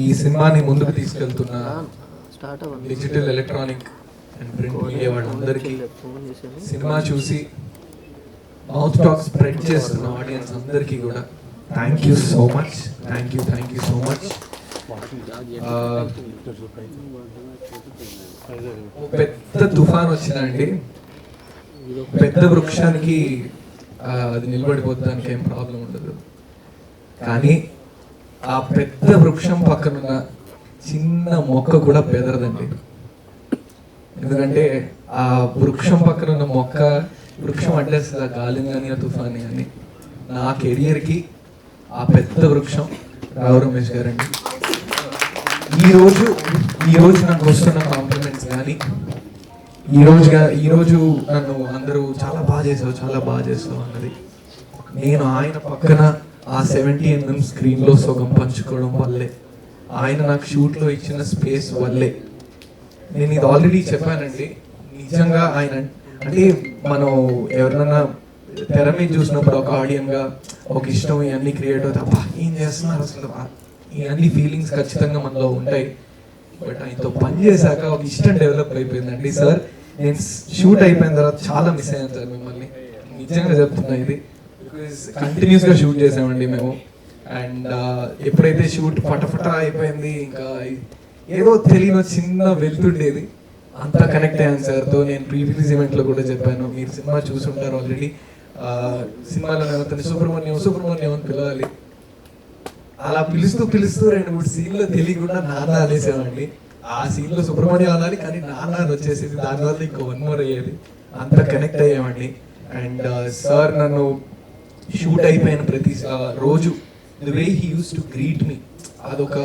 ఈ సినిమాని ముందుకు తీసుకెళ్తున్న digital electronic and print media వాళ్ళందరికీ సినిమా చూసి మౌత్ టాక్ స్ప్రెడ్ చేస్తున్న ఆడియన్స్ అందరికీ కూడా thank you so much thank you thank you so much పెద్ద తుఫాన్ వచ్చిందండి పెద్ద వృక్షానికి అది నిలబడిపోతానికి ఏం ప్రాబ్లం ఉండదు. కానీ ఆ పెద్ద వృక్షం పక్కనున్న చిన్న మొక్క కూడా బెదరదండి ఎందుకంటే ఆ వృక్షం పక్కన ఉన్న మొక్క వృక్షం అడ్డేస్తుంది ఆ గాలి కానీ ఆ తుఫాని కానీ నా కెరియర్కి ఆ పెద్ద వృక్షం రావు రమేష్ గారండి. ఈరోజు ఈరోజు నాకు వస్తున్న కాంప్లిమెంట్స్ కానీ ఈ రోజుగా నన్ను అందరూ చాలా బాగా చేసావు చాలా బాగా చేసావు అన్నది. నేను ఆయన పక్కన ఆ సెవెంటీ ఎంఎం స్క్రీన్లో సగం పంచుకోవడం వల్లే. ఆయన నాకు షూట్లో ఇచ్చిన స్పేస్ వల్లే. నేను ఇది ఆల్రెడీ చెప్పానండి. నిజంగా ఆయన అంటే మనం ఎవరినన్నా తెర మీద చూసినప్పుడు ఒక ఆడియన్గా ఒక ఇష్టం ఇవన్నీ క్రియేట్ అవుతాయి ఏం చేస్తున్నారు అసలు? ఇవన్నీ ఫీలింగ్స్ ఖచ్చితంగా మనలో ఉంటాయి. బట్ ఆయనతో పని చేశాక ఒక ఇష్టం డెవలప్ అయిపోయిందండి సార్ నేను షూట్ అయిపోయిన తర్వాత చాలా మిస్ అయ్యాను సార్ మిమ్మల్ని. నిజంగా చెప్తున్నా ఇది. బికాస్ కంటిన్యూస్గా షూట్ చేసామండి మేము. అండ్ uh, ఎప్పుడైతే షూట్ ఫటఫట అయిపోయింది ఇంకా ఏదో తెలియని చిన్న వెళ్తుండేది. అంతా కనెక్ట్ అయ్యాను సార్తో నేను ప్రీ రిలీజ్ ఈవెంట్లో కూడా చెప్పాను. మీరు సినిమా చూసుంటారు ఆల్రెడీ సినిమాలో అతను సుబ్రహ్మణ్యం సుబ్రహ్మణ్యం అని పిలవాలి. అలా పిలుస్తూ పిలుస్తూ రెండు మూడు సీన్లో తెలియకుండా నాన్న అనేసేవాడిని. ఆ సీన్లో సుబ్రహ్మణ్యం అనాలి కానీ నాన్న అని వచ్చేసేది. దానివల్ల ఇంకో వన్ మోర్ అయ్యేది. అంత కనెక్ట్ అయ్యామండి అండ్ సార్ నన్ను షూట్ అయిపోయిన ప్రతి రోజు. The way he use to greet me అదొక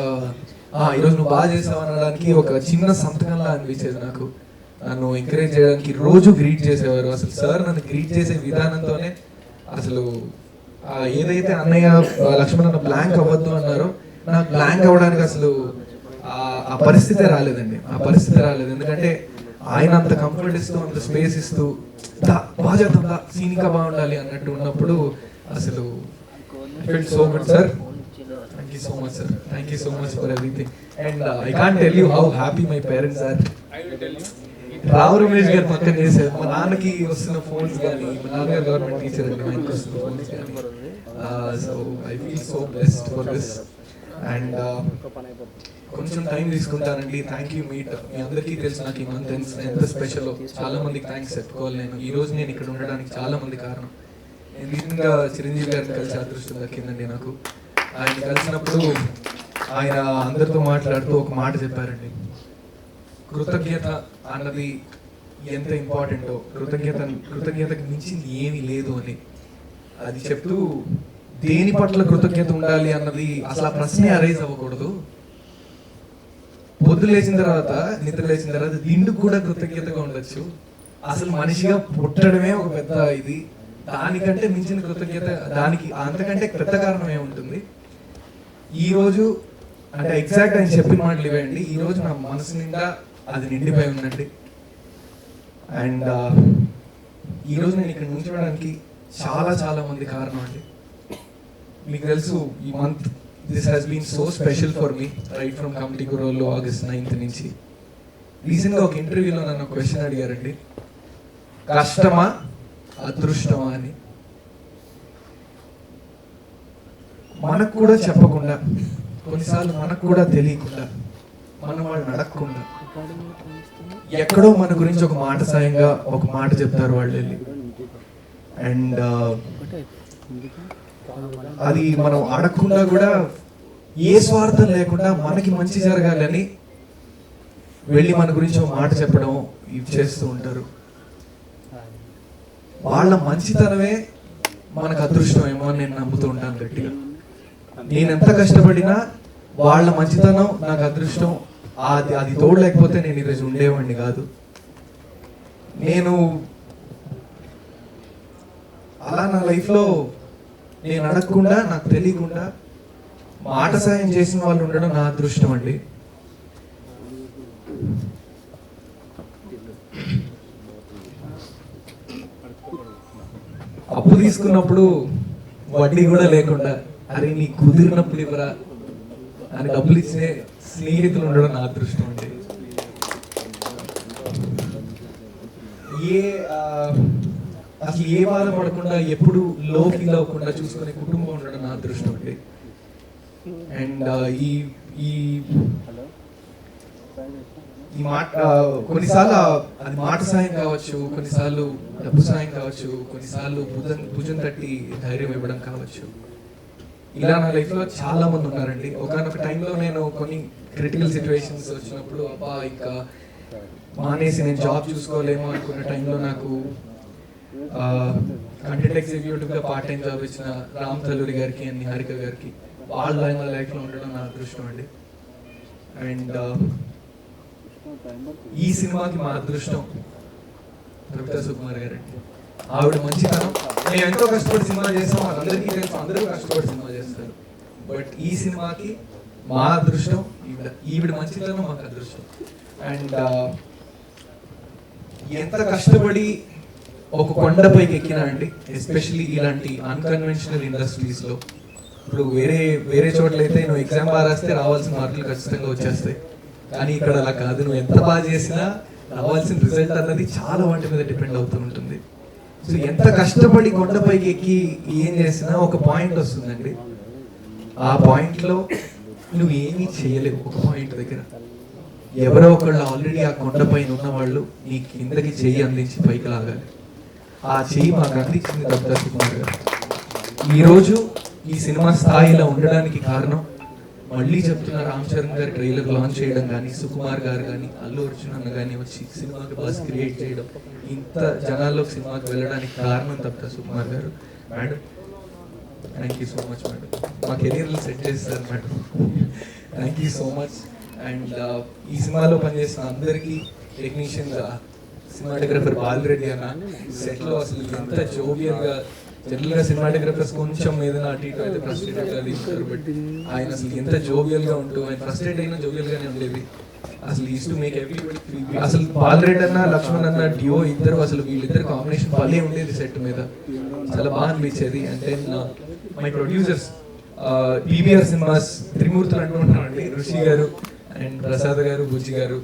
ఈరోజు నువ్వు బాగా చేసావు అనడానికి ఒక చిన్న సంతకంలా అనిపించేది నాకు. నన్ను ఎంకరేజ్ చేయడానికి రోజు గ్రీట్ చేసేవారు. అసలు సార్ నన్ను గ్రీట్ చేసే విధానంతోనే అసలు ఏదైతే అన్నయ్య లక్ష్మణ్ అన్న బ్లాంక్ అవ్వద్దు అన్నారో నాకు బ్లాంక్ అవ్వడానికి అసలు ఆ- పరిస్థితి పరిస్థితే రాలేదండి. ఆ పరిస్థితి రాలేదు. ఎందుకంటే ఆయన అంత కంఫర్ట్ ఇస్తూ అంత స్పేస్ ఇస్తూ "దా, బాగా చేద్దాం దా బాగుండాలి అన్నట్టు ఉన్నప్పుడు అసలు feel so good sir thank you so much sir thank you so much for everything and I can't tell you how happy my parents are Rao Ramesh garu పక్కన చేశారు మా నాన్నకి వస్తున్న ఫోన్స్ కానీ మా నాన్నగారు గవర్నమెంట్ టీచర్ అండి ఇంటికి వస్తున్న ఫోన్స్ కానీ so I feel so best for this and కొంచెం టైం తీసుకుంటానండి. థ్యాంక్ యూ మీట్ మీ అందరికీ తెలుసు నాకు ఈ మంత్ ఎంత స్పెషల్ చాలా మందికి థ్యాంక్స్ చెప్పుకోవాలి నేను. ఈ రోజు నేను ఇక్కడ ఉండడానికి చాలా మంది కారణం. నిజంగా చిరంజీవి గారిని కలిసి అదృష్టం దక్కిందండి నాకు. ఆయన కలిసినప్పుడు ఆయన అందరితో మాట్లాడుతూ ఒక మాట చెప్పారండి. కృతజ్ఞత అన్నది ఎంత ఇంపార్టెంటో కృతజ్ఞత కృతజ్ఞతకు మించింది ఏమీ లేదు అని. అది చెప్తూ దేని పట్ల కృతజ్ఞత ఉండాలి అన్నది అసలు ఆ ప్రశ్నే అరైజ్ అవ్వకూడదు. పొద్దు లేచిన తర్వాత నిద్ర లేచిన తర్వాత దిండు కూడా కృతజ్ఞతగా ఉండొచ్చు. అసలు మనిషిగా పుట్టడమే ఒక పెద్ద ఇది. దానికంటే మించిన కృతజ్ఞత దానికి అంతకంటే పెద్ద కారణం ఏముంటుంది? ఈరోజు అంటే ఎగ్జాక్ట్ ఆయన చెప్పిన మాటలు ఇవ్వండి. ఈ రోజు నా మనసు నిండా అది నిండిపోయి ఉందండి. అండ్ ఈ రోజు నేను ఇక్కడ నుంచోడానికి చాలా చాలా మంది కారణం అండి. మీకు తెలుసు ఈ month this has been so special for me right from committee గురోల్లో August ninth నుంచి. రీసెంట్గా ఒక ఇంటర్వ్యూలో నన్ను క్వశ్చన్ అడిగారండి. కష్టమా అదృష్టం అని మనకు కూడా చెప్పకుండా కొన్నిసార్లు మనకు కూడా తెలియకుండా మనం వాళ్ళు అడగకుండా ఎక్కడో మన గురించి ఒక మాట సాయంగా ఒక మాట చెప్తారు వాళ్ళు వెళ్ళి. అండ్ అది మనం అడగకుండా కూడా ఏ స్వార్థం లేకుండా మనకి మంచి జరగాలని వెళ్ళి మన గురించి ఒక మాట చెప్పడం ఇవి చేస్తూ ఉంటారు. వాళ్ళ మంచితనమే మనకు అదృష్టమేమో అని నేను నమ్ముతూ ఉంటాను గట్టిగా. నేను ఎంత కష్టపడినా వాళ్ళ మంచితనం నాకు అదృష్టం. అది అది తోడు లేకపోతే నేను ఈరోజు ఉండేవాడిని కాదు. నేను అలా నా లైఫ్లో నేను అడగకుండా నాకు తెలియకుండా మాట సాయం చేసిన వాళ్ళు ఉండడం నా అదృష్టం అండి. అప్పు తీసుకున్నప్పుడు వడ్డీ కూడా లేకుండా అరే నీ కుదిరినప్పుడు ఇవ్వరా? అని డబ్బులు ఇచ్చే స్నేహితులు ఉండడం నా అదృష్టం అండి. ఏ అసలు ఏ బాధ పడకుండా ఎప్పుడు లో ఫీల్ అవ్వకుండా చూసుకునే కుటుంబం ఉండడం నా అదృష్టం అండి. అండ్ ఈ ఈ ఈ మాట కొన్నిసార్లు అది మాట సాయం కావచ్చు కొన్నిసార్లు డబ్బు సాయం కావచ్చు కొన్నిసార్లు భుజం భుజం తట్టి ధైర్యం ఇవ్వడం కావచ్చు. ఇలా నా లైఫ్లో చాలా మంది ఉన్నారండి. ఒకనొక టైంలో నేను కొన్ని క్రిటికల్ సిచ్యువేషన్స్ వచ్చినప్పుడు అబ్బా ఇంకా మానేసి నేను జాబ్ చూసుకోలేమో అనుకున్న టైంలో నాకు కంటెంట్ ఎగ్జిక్యూటివ్గా పార్ట్ టైం జాబ్ ఇచ్చిన రామ్ తల్లూరి గారికి అండ్ నిహారిక గారికి వాళ్ళ లైఫ్లో ఉండడం నా అదృష్టం అండి. అండ్ ఈ సినిమాకి మా అదృష్టం రవితా సుకుమార్ గారు అంటే. ఆవిడ మంచితనం. మేము ఎంతో కష్టపడి సినిమా చేస్తాం అందరికీ తెలుసు అందరూ కష్టపడి సినిమా చేస్తారు. బట్ ఈ సినిమాకి మా అదృష్టం ఈవిడ ఈవిడ మంచితనం మాకు అదృష్టం. అండ్ ఎంత కష్టపడి ఒక కొండపైకి ఎక్కినా అండి ఎస్పెషల్లీ ఇలాంటి అన్కన్వెన్షనల్ ఇండస్ట్రీస్లో. ఇప్పుడు వేరే వేరే చోట్ల అయితే నువ్వు ఎగ్జామ్ బాగా రాస్తే రావాల్సిన మార్కులు ఖచ్చితంగా వచ్చేస్తాయి. కానీ ఇక్కడ అలా కాదు. నువ్వు ఎంత బాగా చేసినా రావాల్సిన రిజల్ట్ అన్నది చాలా వాటి మీద డిపెండ్ అవుతూ ఉంటుంది. సో ఎంత కష్టపడి కొండపైకి ఎక్కి ఏం చేసినా ఒక పాయింట్ వస్తుందండి. ఆ పాయింట్లో నువ్వు ఏమీ చేయలేవు ఒక పాయింట్ దగ్గర. ఎవరో ఒకళ్ళు ఆల్రెడీ ఆ కొండపైన ఉన్న వాళ్ళు నీ కిందకి చెయ్యి అందించి పైకి లాగాలి. ఆ చెయ్యి మాకు అందించింది డాక్టర్ గారు. ఈరోజు ఈ సినిమా స్థాయిలో ఉండడానికి కారణం మళ్ళీ చెప్తున్న రామ్ చరణ్ గారి ట్రైలర్ లాంచ్ చేయడం కానీ సుకుమార్ గారు కానీ అల్లు అర్జున్ అన్న కానీ వచ్చి సినిమాకి బస్ క్రియేట్ చేయడం ఇంత జనాల్లోకి సినిమాకి వెళ్ళడానికి కారణం తప్ప Sukumar garu. Madam thank you so much madam మా కెరీర్లు సెట్ చేస్తారు madam thank you so much and ఈ సినిమాలో పనిచేసిన అందరికీ టెక్నీషియన్ సినిమాటోగ్రఫర్ బాలరెడ్డి అన్న సెట్లో అసలు ఎంత జోవియల్గా జనరల్గా సినిమాటోగ్రఫర్స్ కొంచెం ఏదైనా అటు ఇటు అయితే ఫ్రస్ట్రేటెడ్గా బట్ ఆయన అసలు ఎంత జోవియల్గా ఉంటూ ఆయన ఫ్రస్ట్రేట్ అయినా జోవియల్ గానే ఉండేది. అసలు ఈస్ టు మేక్ ఎవ్రీ అసలు బాలరెడ్ అన్న లక్ష్మణ్ అన్న డియో ఇద్దరు అసలు వీళ్ళిద్దరు కాంబినేషన్ భలే ఉండేది సెట్ మీద. చాలా బాగా అనిపించేది. And my producers PBR cinemas త్రిమూర్తులు అంటూ ఋషి గారు అండ్ ప్రసాద్ గారు బుజ్జి గారు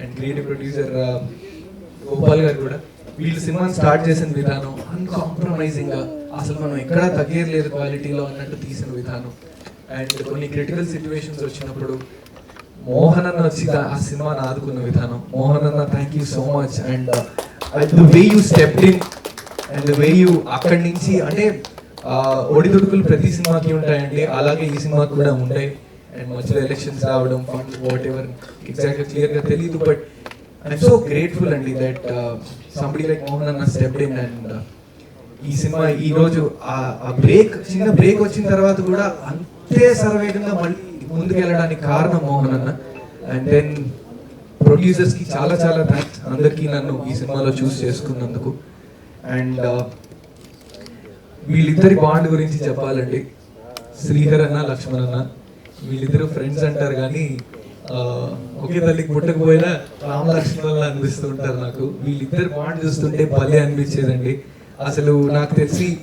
అండ్ క్రియేటివ్ ప్రొడ్యూసర్ గోపాల్ గారు కూడా వీళ్ళు సినిమాని స్టార్ట్ చేసిన విధానం అన్కాంప్రమైజింగ్గా అసలు మనం ఎక్కడా తగ్గేయలేదు క్వాలిటీలో అన్నట్టు తీసిన విధానం. అండ్ కొన్ని క్రిటికల్ సిచ్యువేషన్స్ వచ్చినప్పుడు మోహన్ అన్న వచ్చి ఆ సినిమాని ఆదుకున్న విధానం. మోహన్ అన్న thank you so much and the way you step in and the way you అక్కడి నుంచి అంటే ఒడిదుడుకులు ప్రతి సినిమాకి ఉంటాయండి. అలాగే ఈ సినిమాకి కూడా ఉంటాయి. అండ్ మధ్యలో ఎలక్షన్స్ రావడం వాట్ ఎవర్ ఎగ్జాక్ట్గా క్లియర్గా తెలియదు బట్ ఐఎమ్ సో గ్రేట్ఫుల్ అండి దట్ సంబడి లైక్ మోహన్ అన్న స్టెప్ ఇన్ అండ్ ఈ సినిమా ఈ రోజు ఆ బ్రేక్ చిన్న బ్రేక్ వచ్చిన తర్వాత కూడా అంతే సర్వేగంగా మళ్ళీ ముందుకెళ్ళడానికి కారణం మోహన్ అన్న. అండ్ దెన్ ప్రొడ్యూసర్స్కి చాలా చాలా థ్యాంక్స్ అందరికీ నన్ను ఈ సినిమాలో చూస్ చేసుకున్నందుకు. అండ్ uh, వీళ్ళిద్దరి బాండ్ గురించి చెప్పాలండి శ్రీహర్ అన్న లక్ష్మణ్ అన్న వీళ్ళిద్దరు ఫ్రెండ్స్ అంటారు కానీ ఒకే తల్లికి పుట్టకపోయినా రామలక్ష్మణులు అనిపిస్తూ ఉంటారు నాకు. వీళ్ళిద్దరు బాండ్ చూస్తుంటే భలే అనిపించేదండి. అసలు నాకు తెలిసి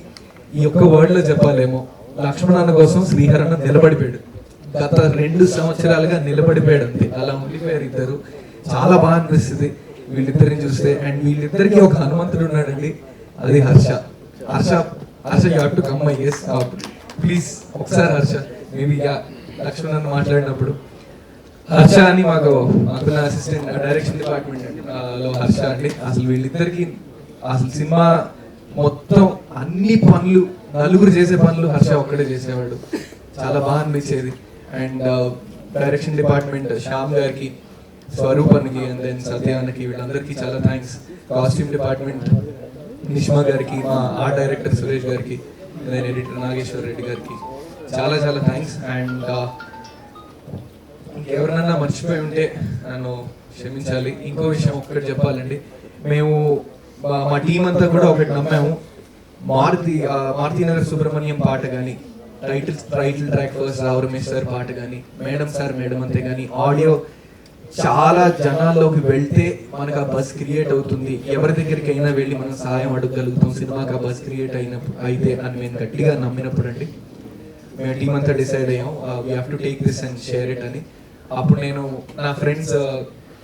ఈ ఒక్క వర్డ్లో చెప్పాలేమో. లక్ష్మణన్న కోసం శ్రీహర్ అన్న నిలబడిపోయాడు. గత రెండు సంవత్సరాలుగా నిలబడిపోయాడు అంతే. అలా ఉండిపోయారు ఇద్దరు. చాలా బాగా అనిపిస్తుంది వీళ్ళిద్దరిని చూస్తే. అండ్ వీళ్ళిద్దరికి ఒక హనుమంతుడు ఉన్నాడండి. అది Harsha. Harsha Harsha you to come my S please ఒకసారి హర్ష మేబీ లక్ష్మణ్ అన్న మాట్లాడినప్పుడు. హర్ష అని మాకు మాకు అసిస్టెంట్ డైరెక్షన్ డిపార్ట్మెంట్లో హర్ష అండి. అసలు వీళ్ళిద్దరికి అసలు సినిమా మొత్తం అన్ని పనులు నలుగురు చేసే పనులు హర్ష ఒక్కడే చేసేవాడు. చాలా బాగా అనిపించేది. అండ్ డైరెక్షన్ డిపార్ట్మెంట్ శ్యామ్ గారికి స్వరూపానికి అండ్ దెన్ సత్యానికి వీళ్ళందరికీ చాలా థ్యాంక్స్ కాస్ట్యూమ్ డిపార్ట్మెంట్ నిష్మా గారికి మా ఆర్ట్ డైరెక్టర్ సురేష్ గారికి దెన్ ఎడిటర్ నాగేశ్వర్ రెడ్డి గారికి. చాలా చాలా థ్యాంక్స్ అండ్ ఇంకెవరినన్నా మర్చిపోయి ఉంటే నన్ను క్షమించాలి. ఇంకో విషయం ఒక్కటి చెప్పాలండి. మేము మా- టీం అంతా కూడా ఒకటి నమ్మాము. మారుతి మారుతి నగర్ సుబ్రహ్మణ్యం పాట కానీ title title track first Rao Ramesh sir పాట కానీ మేడం సార్ మేడం అంతే కానీ ఆడియో చాలా జనాల్లోకి వెళ్తే మనకు ఆ బస్ క్రియేట్ అవుతుంది. ఎవరి దగ్గరికి అయినా వెళ్ళి మనం సహాయం అడగగలుగుతాం. సినిమాకి ఆ బస్ క్రియేట్ అయినప్పుడు అయితే అని మేము గట్టిగా నమ్మినప్పుడు అండి మేము టీం అంతా డిసైడ్ అయ్యాం. We have to take this and share it అని. అప్పుడు నేను నా friends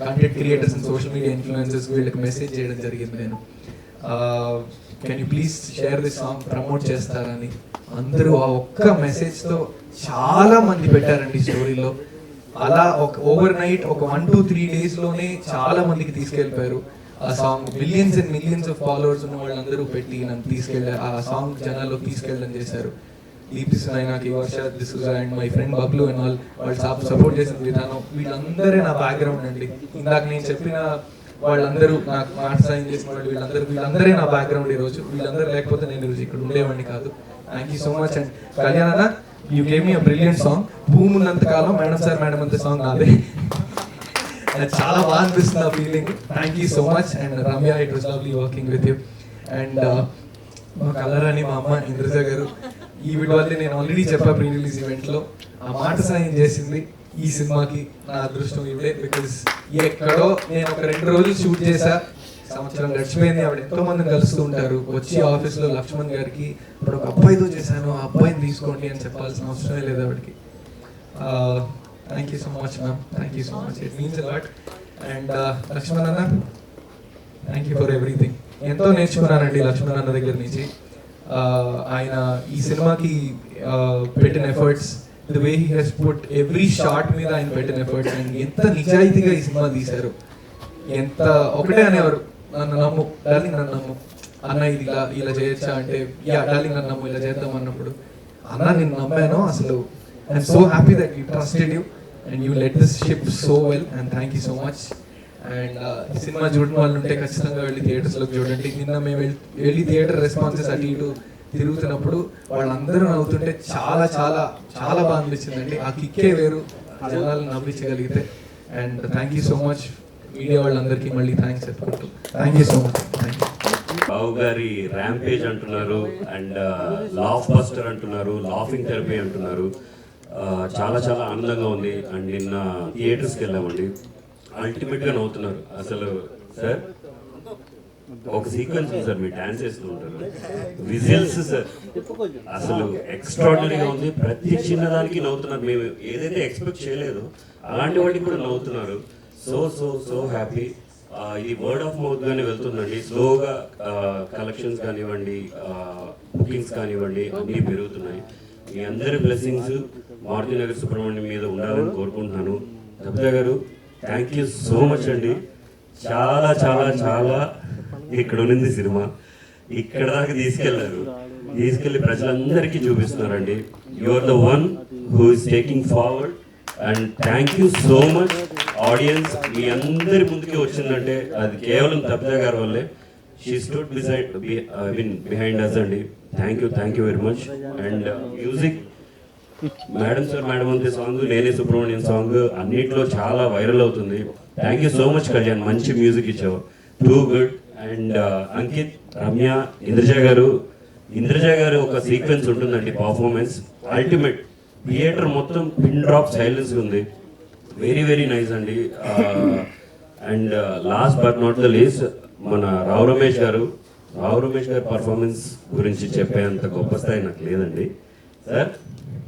content creators and social media influencers వీళ్ళకి మెసేజ్ చేయడం జరిగింది నేను. Can you please share this song promote చేస్తారని. అందరూ ఆ ఒక్క మెసేజ్తో చాలా మంది పెట్టారండి స్టోరీలో అలా ఒక ఓవర్ నైట్ ఒక వన్ టూ త్రీ డేస్లోనే చాలా మందికి తీసుకెళ్ళిపోయారు. ఆ song millions and millions of followers ఉన్న వాళ్ళందరూ పెట్టి నన్ను తీసుకెళ్ళారు ఆ సాంగ్ జనాల్లో తీసుకెళ్ళడం చేశారు. Deepti సునైనాకి Varsha D'Souza and my friend Bablu and all వాళ్ళు సపోర్ట్ చేసిన విధానం వీళ్ళందరే నా బ్యాక్గ్రౌండ్ అండి. ఇందాక నేను చెప్పిన వాళ్ళందరూ నాకు మాట సాయం చేసిన వాళ్ళు వీళ్ళందరూ వీళ్ళందరే నా బ్యాక్గ్రౌండ్ ఈ రోజు. వీళ్ళందరూ లేకపోతే నేను ఈరోజు ఇక్కడ ఉండేవాడిని కాదు. Thank you so much and Kalyan you gave me brilliant song భూమి ఉన్నంత కాలం మేడం సార్ మేడం అంత సాంగ్ నాదే. చాలా బాగా అనిపిస్తుంది ఆ feeling thank you so much and Ramya it was lovely working with you and మా కలర్ అని మా అమ్మ ఇంద్రజ గారు. ఈ వీడియో వల్ల నేను ఆల్రెడీ చెప్పా ప్రీ రిలీజ్ ఈవెంట్లో ఆ మాట సాయం చేసింది ఈ సినిమాకి నా అదృష్టం ఇవిడే బికాస్ ఎక్కడో నేను ఒక రెండు రోజులు షూట్ చేశా. సంవత్సరం గడిచిపోయింది ఆవిడ ఎంతో మందిని కలుస్తూ ఉంటారు. వచ్చి ఆఫీస్లో లక్ష్మణ్ గారికి ఇప్పుడు ఒక అబ్బాయితో చేశాను ఆ అబ్బాయిని తీసుకోండి అని చెప్పాల్సిన అవసరమే లేదు ఆవిడకి. Thank you so much ma'am thank you so much it means a lot and Lakshman అన్న థ్యాంక్ యూ ఫర్ ఎవ్రీథింగ్ ఎంతో నేర్చుకున్నానండి లక్ష్మణ్ అన్న దగ్గర నుంచి. ఆయన ఈ సినిమాకి పెట్టిన efforts the way he he's put every shot మీద ఆయన పెట్టిన ఎఫర్ట్స్ అండ్ ఎంత నిజాయితీగా ఈ సినిమా తీశారు. ఎంత ఒకటే అనేవారు నన్ను నమ్ము డార్లింగ్ నన్ను నమ్ము అన్న ఇది ఇలా ఇలా చేయొచ్చా? అంటే యా డార్లింగ్ నన్ను నమ్ము ఇలా చేద్దాం అన్నప్పుడు అన్న నేను నమ్మాను అసలు. I'm so happy that you trusted you and you let this ship so well and thank you so much and cinema చూడడం వాళ్ళు ఉంటే ఖచ్చితంగా వెళ్ళి థియేటర్స్లో చూడండి. నిన్న మేము వెళ్ళి- వెళ్ళి థియేటర్ రెస్పాన్సెస్ అటు ఇటు తిరుగుతున్నప్పుడు వాళ్ళందరూ నవ్వుతుంటే చాలా చాలా చాలా బాగా అనిపించిందండి. ఆ కిక్కే వేరు. జనాలను నవ్వించగలిగితే. And thank you so much media వాళ్ళందరికీ మళ్ళీ థ్యాంక్స్ చెప్పుకుంటూ. Thank you so much thank you Babu గారి ర్యాంపేజ్ అంటున్నారు. అండ్ లాఫ్ బస్టర్ అంటున్నారు. లాఫింగ్ థెరపీ అంటున్నారు. చాలా చాలా ఆనందంగా ఉంది. అండ్ నిన్న థియేటర్స్కి వెళ్ళామండి. అల్టిమేట్గా నవ్వుతున్నారు. అసలు సార్ ఒక సీక్వెన్స్ ఉంది సార్ మీరు డాన్స్ చేస్తూ ఉంటారు. విజిల్స్ సార్ అసలు ఎక్స్ట్రాడినరీగా ఉంది. ప్రతి చిన్నదానికి నవ్వుతున్నారు. మేము ఏదైతే ఎక్స్పెక్ట్ చేయలేదు అలాంటి వాటికి కూడా నవ్వుతున్నారు. సో సో సో హ్యాపీ ఇది వర్డ్ ఆఫ్ మౌత్ గానే వెళ్తుందండి. స్లోగా కలెక్షన్స్ కానివ్వండి బుకింగ్స్ కానివ్వండి అన్నీ పెరుగుతున్నాయి. మీ అందరి బ్లెస్సింగ్స్ మారుతి నగర్ సుబ్రహ్మణ్యం మీద ఉండాలని కోరుకుంటున్నాను. దబ్జా గారు థ్యాంక్ యూ సో మచ్ అండి. చాలా చాలా చాలా ఇక్కడ ఉన్నింది సినిమా. ఇక్కడ దాకా తీసుకెళ్ళారు. తీసుకెళ్ళి ప్రజలందరికీ చూపిస్తున్నారండి. You are the one who is taking forward and thank you so much audience మీ అందరి ముందుకి వచ్చిందంటే అది కేవలం తప్పిదా గారి వల్లే. She stood beside I mean behind us అండి. Thank you thank you very much and music madam sir madam అంతే సాంగ్ నేనే సుబ్రహ్మణ్యం సాంగ్ అన్నిట్లో చాలా వైరల్ అవుతుంది. Thank you so much Kalyan. మంచి మ్యూజిక్ ఇచ్చావు. Too good and Ankit Ramya Indraja garu. Indraja garu ఒక sequence ఉంటుందండి పర్ఫార్మెన్స్ అల్టిమేట్ థియేటర్ మొత్తం పిన్ డ్రాప్ సైలెన్స్ ఉంది. వెరీ వెరీ నైస్ అండి. And last but not the least మన రావు రమేష్ గారు. రావు రమేష్ గారి పర్ఫార్మెన్స్ గురించి చెప్పేంత గొప్ప స్థాయి నాకు లేదండి. Sir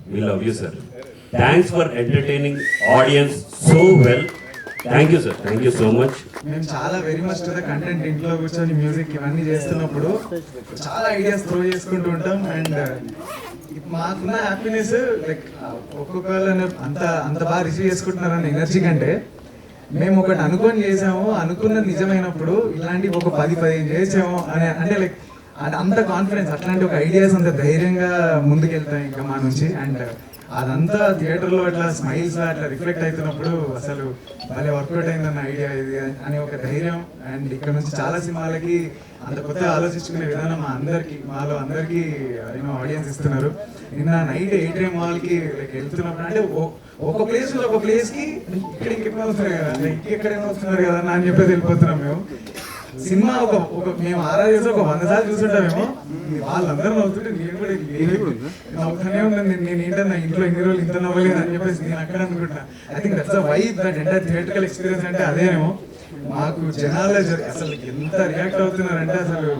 we love you sir thanks for entertaining audience so well thank you sir thank you so much మేము చాలా వెరీ మచ్ ద కంటెంట్ ఇంట్లో కూర్చొని మ్యూజిక్ ఇవన్నీ చేస్తున్నప్పుడు చాలా ఐడియాస్ త్రో చేసుకుంటూ ఉంటాం. అండ్ uh, మాకున్న హ్యాపీనెస్ లైక్ ఒక్కొక్కరు అంత అంత బాగా రిసీవ్ చేసుకుంటున్నారన్న ఎనర్జీ కంటే మేము ఒకటి అనుకొని చేసాము అనుకున్న నిజమైనప్పుడు ఇలాంటి ఒక పది పదిహేను చేసాము అని అంటే లైక్ అది అంత కాన్ఫిడెన్స్ అట్లాంటి ఒక ఐడియాస్ అంత ధైర్యంగా ముందుకెళ్తాయి ఇంకా మా నుంచి. అండ్ అదంతా థియేటర్లో అట్లా స్మైల్స్ అట్లా రిఫ్లెక్ట్ అవుతున్నప్పుడు అసలు భలే వర్కౌట్ అయిందన్న ఐడియా ఇది అనే ఒక ధైర్యం. అండ్ ఇక్కడ నుంచి చాలా సినిమాలకి అంత కొత్త ఆలోచించుకునే విధానం మా అందరికి మాలో అందరికీ యూనో ఆడియన్స్ ఇస్తున్నారు. నిన్న నైట్ ఎయిట్ టైం వాళ్ళకి లైక్ వెళ్తున్నప్పుడు అంటే ఒక ప్లేస్ ఒక ప్లేస్కి ఇక్కడ ఇంకెక్కడ వస్తున్నారు కదా ఇంకెక్కడైనా వస్తున్నారు కదా అని చెప్పేసి వెళ్ళిపోతున్నాం మేము. సినిమా ఒక ఒక మేము ఆర్ఆర్ చేసి ఒక వంద సార్లు చూస్తుంటామేమో వాళ్ళందరూ నవ్వుతుంటే నేను కూడా నవ్వుతూనే ఉన్నాను నేను నేను ఏంటన్నా ఇంట్లో ఇన్ని రోజులు ఇంత నవ్వలేదు అని చెప్పేసి నేను అక్కడ అనుకుంటా I think that's vibe that entire theatrical experience అంటే అదేనేమో. మాకు జనాలు అసలు ఎంత రియాక్ట్ అవుతున్నారంటే అసలు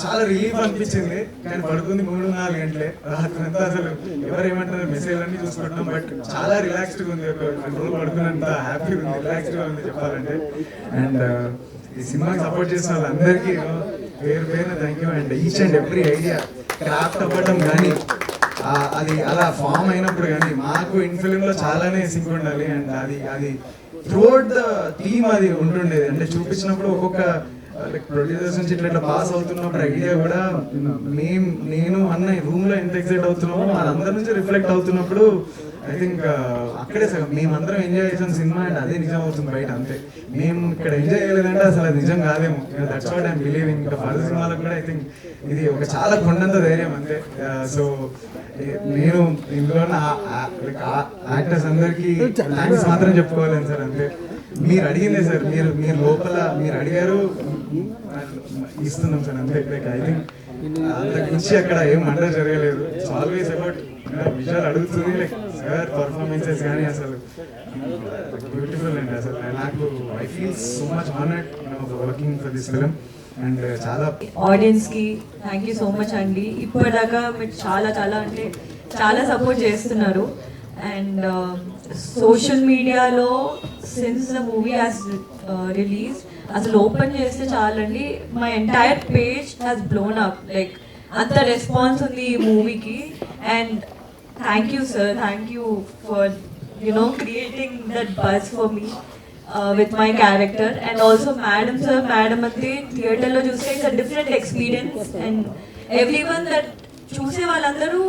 చాలా రిలీఫ్ అనిపించింది. కానీ పడుకుంది మూడు నాలుగు గంటలే. రాత్రి అంతా అసలు ఎవరు ఏమంటారు? మెసేజ్ అన్ని చూసుకుంటున్నాం. బట్ చాలా రిలాక్స్డ్ ఉంది. ఒక రెండు రోజులు పడుకున్నంత హ్యాపీ ఉంది. రిలాక్స్డ్గా ఉంది చెప్పాలంటే. అండ్ uh, ఈ సినిమాకి సపోర్ట్ చేసిన వాళ్ళందరికీ పేరు పేరున thank you and each and every idea craft అవ్వడం కానీ అది అలా ఫామ్ అయినప్పుడు కానీ మాకు ఇన్ ఫిలిం లో చాలానే సింక్ ఉండాలి. అండ్ అది అది త్రూఅవుట్ ద థీమ్ అది ఉంటుండేది. అంటే చూపించినప్పుడు ఒక్కొక్క లైక్ ప్రొడ్యూసర్స్ నుంచి ఇట్లా ఇట్లా పాస్ అవుతున్నప్పుడు ఐడియా కూడా మేం నేను అన్న రూమ్లో ఎంత ఎక్సైట్ అవుతున్నామో వాళ్ళందరి నుంచి రిఫ్లెక్ట్ అవుతున్నప్పుడు ఐ థింక్ అక్కడే సగం మేమందరం ఎంజాయ్ చేసిన సినిమా అండ్ అదే నిజం అవుతుంది బయట అంతే. మేము ఇక్కడ ఎంజాయ్ చేయలేదంటే అసలు అది నిజం కాదేమో. దట్స్ వాట్ ఐమ్ బిలీవింగ్ ఇంకా ఫస్ట్ సినిమాలకు కూడా ఐ థింక్ ఇది ఒక చాలా కొండంత ధైర్యం అంతే. సో నేను ఇందులో యాక్టర్స్ అందరికి థ్యాంక్స్ మాత్రం చెప్పుకోవాలని సార్ అంతే. మీరు అడిగిందే సార్ మీరు మీరు లోపల మీరు అడిగారు ఇస్తున్నాం సార్ అంతే ఐ థింక్ అంతకుమించి అక్కడ ఏం అండర్ జరగలేదు. ఆల్వేస్ అబౌట్ విజయాలు అడుగుతుంది లైక్ సార్ పర్ఫార్మెన్సెస్ కానీ అసలు బ్యూటిఫుల్ అండి అసలు. నాకు I feel so much honoured working for this film and చాలా ఆడియన్స్కి థ్యాంక్ యూ సో మచ్ అండి ఇప్పటిదాకా మీరు చాలా చాలా అంటే చాలా సపోర్ట్ చేస్తున్నారు. అండ్ సోషల్ మీడియాలో since the movie has release అసలు ఓపెన్ చేస్తే చాలండి. My entire page has blown up like అంత రెస్పాన్స్ ఉంది ఈ మూవీకి and thank you sir thank you for you know creating that buzz for me with my character and also madam sir madam అంటే థియేటర్లో చూస్తే it's different experience and every one that చూసే వాళ్ళందరూ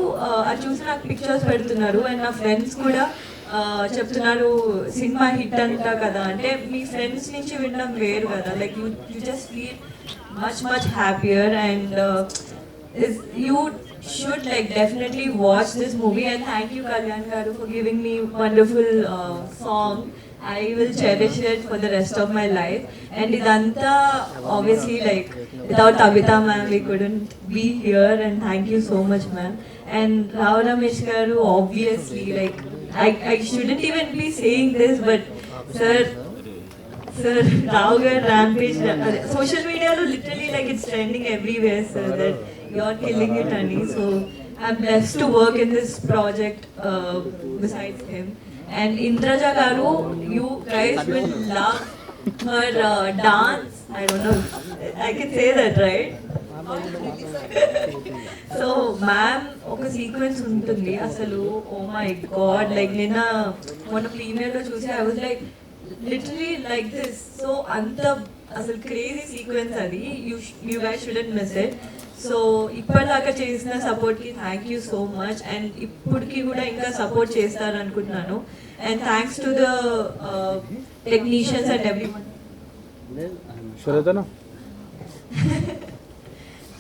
అది చూసి నాకు పిక్చర్స్ పెడుతున్నారు. అండ్ నా ఫ్రెండ్స్ కూడా చెప్తున్నారు సినిమా హిట్ అంట కదా అంటే మీ ఫ్రెండ్స్ నుంచి వినడం వేరు కదా like you you just feel much much happier and is you should like definitely watch this movie and thank you Kalyan Garu for giving me wonderful uh, song. I will cherish it for the rest of my life. And Idanta, obviously, like without Tabitha ma'am, we couldn't be here. And thank you so much, ma'am. And Rao Ramesh Garu, obviously, like I, I shouldn't even be saying this, but sir, Sir, Rao Gar Rampage, social media literally like it's trending everywhere, sir, that you're killing it, honey. So I'm blessed to work in this project uh, besides him. And Indraja Garu, you guys will love her uh, dance. I don't know, I can say that, right? So ma'am ఒక sequence ఉంటుంది. అసలు oh my God like నిన్న మొన్న ప్రీమియర్లో చూసి I was like literally like this so అంత అసలు crazy sequence అది. You you guy shouldn't miss it so ఇప్పటిదాకా చేసిన సపోర్ట్కి thank you so much and ఇప్పటికి కూడా ఇంకా సపోర్ట్ చేస్తారు అనుకుంటున్నాను and thanks to the technicians and every one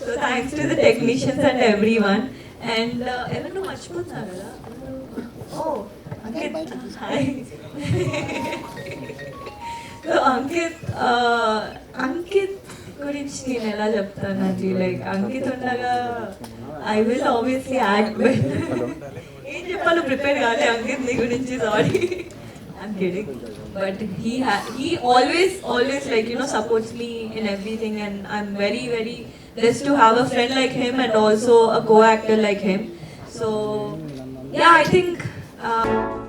so thanks to the technicians and every one and ఎవరు మర్చిపోతున్నారు కదా ఓ అంకిత్ హాయ్ సో అంకిత్ అంకిత్ గురించి నేను ఎలా చెప్తానండి లైక్ అంకిత్ ఉండగా ఐ విల్ ఆబ్వియస్లీ యాక్ట్ ఏం చెప్పాలో ప్రిపేర్ కాలే అంకిత్ నీ గురించి sorry I'm kidding. But he ha- he always always like you know supports me in everything, and I'm very blessed to have a friend like him and also a co-actor like him. So yeah, I think. Uh,